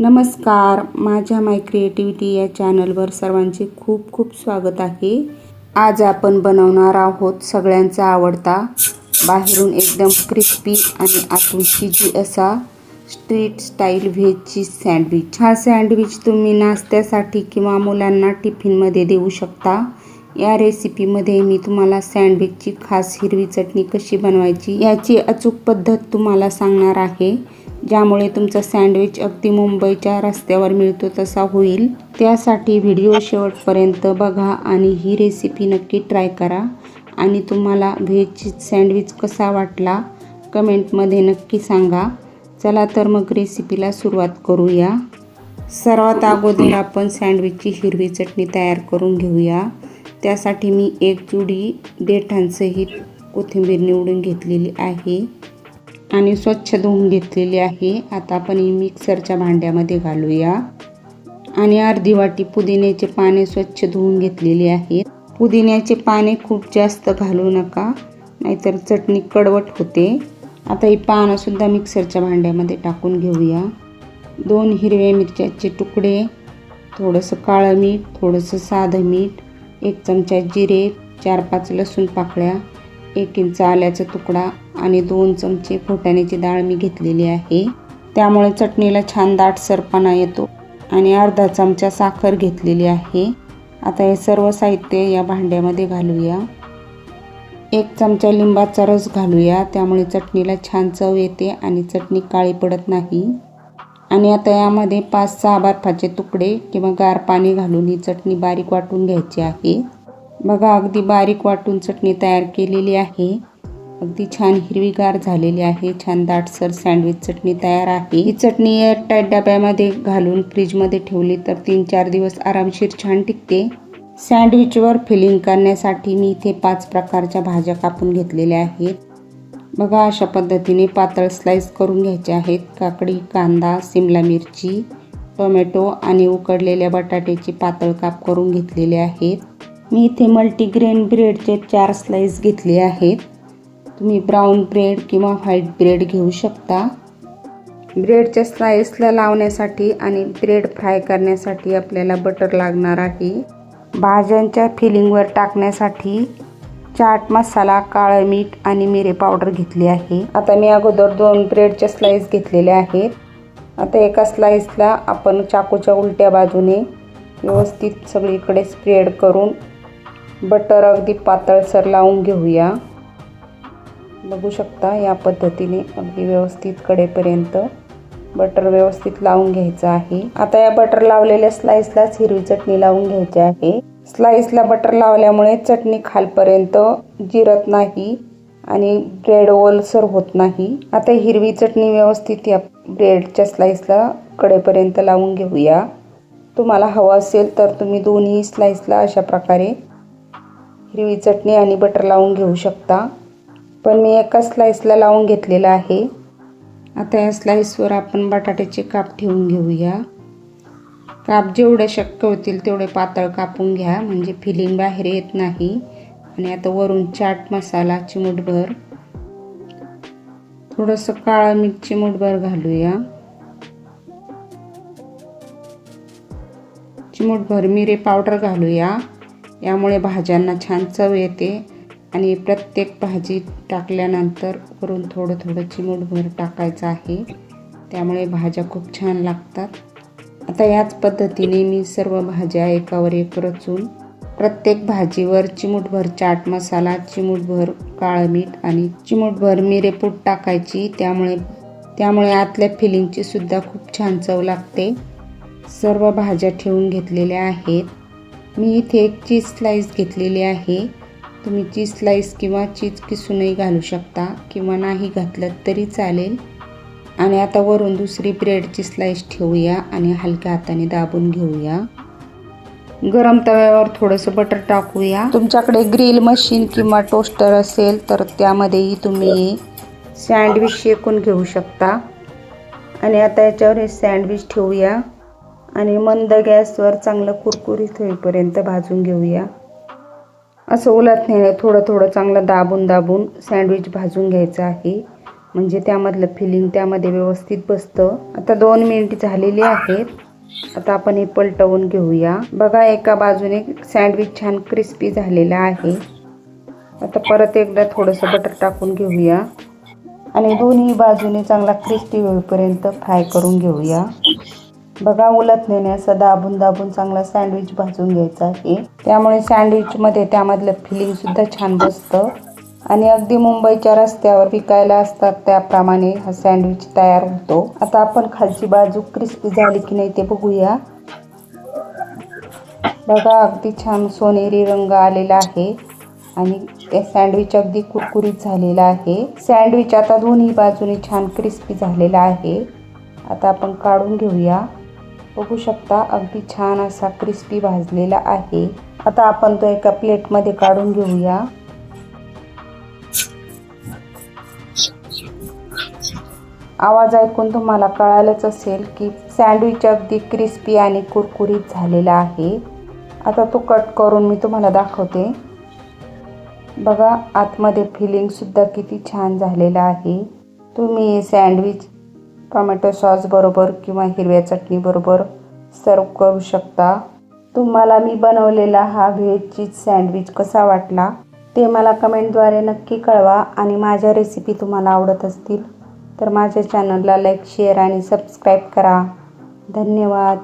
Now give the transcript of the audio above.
नमस्कार. माझ्या माय क्रिएटिव्हिटी या चॅनलवर सर्वांचे खूप खूप स्वागत आहे. आज आपण बनवणार आहोत सगळ्यांचा आवडता बाहेरून एकदम क्रिस्पी आणि आतून शिजी असा स्ट्रीट स्टाईल व्हेजची सँडविच. हा सँडविच तुम्ही नाश्त्यासाठी किंवा मुलांना टिफिनमध्ये देऊ शकता. या रेसिपीमध्ये मी तुम्हाला सँडविचची खास हिरवी चटणी कशी बनवायची याची अचूक पद्धत तुम्हाला सांगणार आहे. ज्यामुळे तुमचा सँडविच अगदी मुंबईच्या रस्त्यावर मिळतो तसा होईल. त्यासाठी व्हिडिओ शेवटपर्यंत बघा आणि ही रेसिपी नक्की ट्राय करा. आणि तुम्हाला व्हेज सँडविच कसा वाटला कमेंटमध्ये नक्की सांगा. चला तर मग रेसिपीला सुरुवात करूया. सर्वात अगोदर आपण सँडविचची हिरवी चटणी तयार करून घेऊया. त्यासाठी मी एक जुडी देठांसहित कोथिंबीर निवडून घेतलेली आहे. आणि स्वच्छ धुवून घेतलेली आहे. आता आपण ही मिक्सरच्या भांड्यामध्ये घालूया. आणि अर्धी वाटी पुदिन्याचे पाने स्वच्छ धुवून घेतलेली आहेत. पुदिन्याचे पाने खूप जास्त घालू नका नाहीतर चटणी कडवट होते. आता ही पानंसुद्धा मिक्सरच्या भांड्यामध्ये टाकून घेऊया. दोन हिरव्या मिरच्याचे तुकडे थोडंसं काळं मीठ थोडंसं साधं मीठ एक चमचा जिरे चार पाच लसूण पाकळ्या एक इंच आल्याचा तुकडा आणि दोन चमचे फुटाण्याची डाळ मी घेतलेली आहे. त्यामुळे चटणीला छान दाटसरपणा येतो आणि अर्धा चमचा साखर घेतलेली आहे. आता हे सर्व साहित्य या भांड्यामध्ये घालूया. एक चमचा लिंबाचा रस घालूया. त्यामुळे चटणीला छान चव येते आणि चटणी काळी पडत नाही. आणि आता यामध्ये पाच सहा बर्फाचे तुकडे किंवा गार पाणी घालून ही चटणी बारीक वाटून घ्यायची आहे. बघा अगदी बारीक वाटून चटणी तयार केलेली आहे. अगदी छान हिरवीगार झालेली आहे. छान दाटसर सँडविच चटणी तयार आहे. ही चटणी एअरटाईट डब्यामध्ये घालून फ्रीजमध्ये ठेवली तर तीन चार दिवस आरामशीर छान टिकते. सँडविचवर फिलिंग करण्यासाठी मी इथे पाच प्रकारच्या भाज्या कापून घेतलेल्या आहेत. बघा अशा पद्धतीने पातळ स्लाईस करून घ्यायचे आहेत. काकडी कांदा सिमला मिरची टोमॅटो आणि उकडलेल्या बटाट्याची पातळ काप करून घेतलेले आहेत. मी इथे मल्टीग्रेन ब्रेडचे चार स्लाईस घेतले आहेत. तुम्ही ब्राऊन ब्रेड किंवा व्हाईट ब्रेड घेऊ शकता. ब्रेडच्या स्लाईसला लावण्यासाठी आणि ब्रेड फ्राय करण्यासाठी आपल्याला बटर लागणार आहे. भाज्यांच्या फिलिंगवर टाकण्यासाठी चाट मसाला काळं मीठ आणि मिरे पावडर घेतली आहे. आता मी अगोदर दोन ब्रेडच्या स्लाईस घेतलेल्या आहेत. आता एका स्लाईसला आपण चाकूच्या उलट्या बाजूने व्यवस्थित सगळीकडे स्प्रेड करून बटर अगदी पातळसर लावून घेऊया. बघू शकता या पद्धतीने अगदी व्यवस्थित कडेपर्यंत बटर व्यवस्थित लावून घ्यायचं आहे. आता या बटर लावलेल्या स्लाईसलाच हिरवी चटणी लावून घ्यायची आहे. स्लाईसला बटर लावल्यामुळे चटणी खालपर्यंत जिरत नाही आणि ब्रेड ओलसर होत नाही. आता हिरवी चटणी व्यवस्थित या ब्रेडच्या स्लाईसला कडेपर्यंत लावून घेऊया. तुम्हाला हवं असेल तर तुम्ही दोन्ही स्लाईसला अशा प्रकारे हिरवी चटणी आणि बटर लावून घेऊ शकता. पण मी एका स्लाईसला लावून घेतलेला आहे. आता या स्लाईसवर आपण बटाट्याचे काप ठेवून घेऊया. काप जेवढे शक्य होतील तेवढे पातळ कापून घ्या म्हणजे फिलिंग बाहेर येत नाही. आणि आता वरून चाट मसाला चिमूटभर. थोडंसं काळं मीठ चिमूटभर घालूया. चिमूटभर मिरे पावडर घालूया. यामुळे भाज्यांना छान चव येते आणि प्रत्येक भाजी टाकल्यानंतर वरून थोडं थोडं चिमूटभर टाकायचं आहे. त्यामुळे भाज्या खूप छान लागतात. आता याच पद्धतीने मी सर्व भाज्या एकावर एक रचून प्रत्येक भाजीवर चिमूटभर चाट मसाला चिमूटभर काळं मीठ आणि चिमूटभर मिरेपूट टाकायची. त्यामुळे त्यामुळे आतल्या फिलिंगची सुद्धा खूप छान चव लागते. सर्व भाज्या ठेवून घेतलेल्या आहेत. मी इथे एक चीज स्लाईस घेतलेली आहे. तुम्ही चीज स्लाईस किंवा चीज किसूनही घालू शकता किंवा नाही घातलं तरी चालेल. आणि आता वरून दुसरी ब्रेडची स्लाईस ठेवूया आणि हलक्या हाताने दाबून घेऊया. गरम तव्यावर थोडंसं बटर टाकूया. तुमच्याकडे ग्रिल मशीन किंवा टोस्टर असेल तर त्यामध्येही तुम्ही सँडविच शेकून घेऊ शकता. आणि आता याच्यावर हे सँडविच ठेवूया. आणि मंद गॅसवर चांगलं कुरकुरीत होईपर्यंत भाजून घेऊया. असं उलटण्याने थोडं थोडं चांगलं दाबून दाबून सँडविच भाजून घ्यायचं आहे. म्हणजे त्यामधलं फिलिंग त्यामध्ये व्यवस्थित बसतं. आता दोन मिनिट झालेली आहेत. आता आपण हे पलटवून घेऊया. बघा एका बाजूने सँडविच छान क्रिस्पी झालेला आहे. आता परत एकदा थोडंसं बटर टाकून घेऊया. आणि दोन्ही बाजूने चांगला क्रिस्पी होईपर्यंत फ्राय करून घेऊया. बघा उलटण्याने असं दाबून दाबून चांगला सँडविच भाजून घ्यायचा आहे. त्यामुळे सँडविचमध्ये त्यामधलं फिलिंग सुद्धा छान बसतं. आणि अगदी मुंबईच्या रस्त्यावर विकायला असतात त्याप्रमाणे हा सँडविच तयार होतो. आता आपण खालची बाजू क्रिस्पी झाली की नाही ते बघूया. बघा अगदी छान सोनेरी रंग आलेला आहे. आणि ते सँडविच अगदी कुरकुरीत झालेला आहे. सँडविच आता दोन्ही बाजूने छान क्रिस्पी झालेला आहे. आता आपण काढून घेऊया. बघू शकता. अगदी छान असा क्रिस्पी भाजलेला आहे. आता आपण तो एका प्लेटमध्ये काढून घेऊया. आवाज ऐकून तुम्हाला कळालंच असेल की सँडविच अगदी क्रिस्पी आणि कुरकुरीत झालेला आहे. आता तो कट करून मी तुम्हाला दाखवते. बघा आतमध्ये फिलिंगसुद्धा किती छान झालेलं आहे. तुम्ही हे सँडविच टोमॅटो सॉसबरोबर किंवा हिरव्या चटणीबरोबर सर्व करू शकता. तुम्हाला मी बनवलेला हा व्हेज चीज सँडविच कसा वाटला ते मला कमेंटद्वारे नक्की कळवा आणि माझ्या रेसिपी तुम्हाला आवडत असतील तर माझ्या चॅनलला लाईक शेअर आणि सबस्क्राईब करा. धन्यवाद.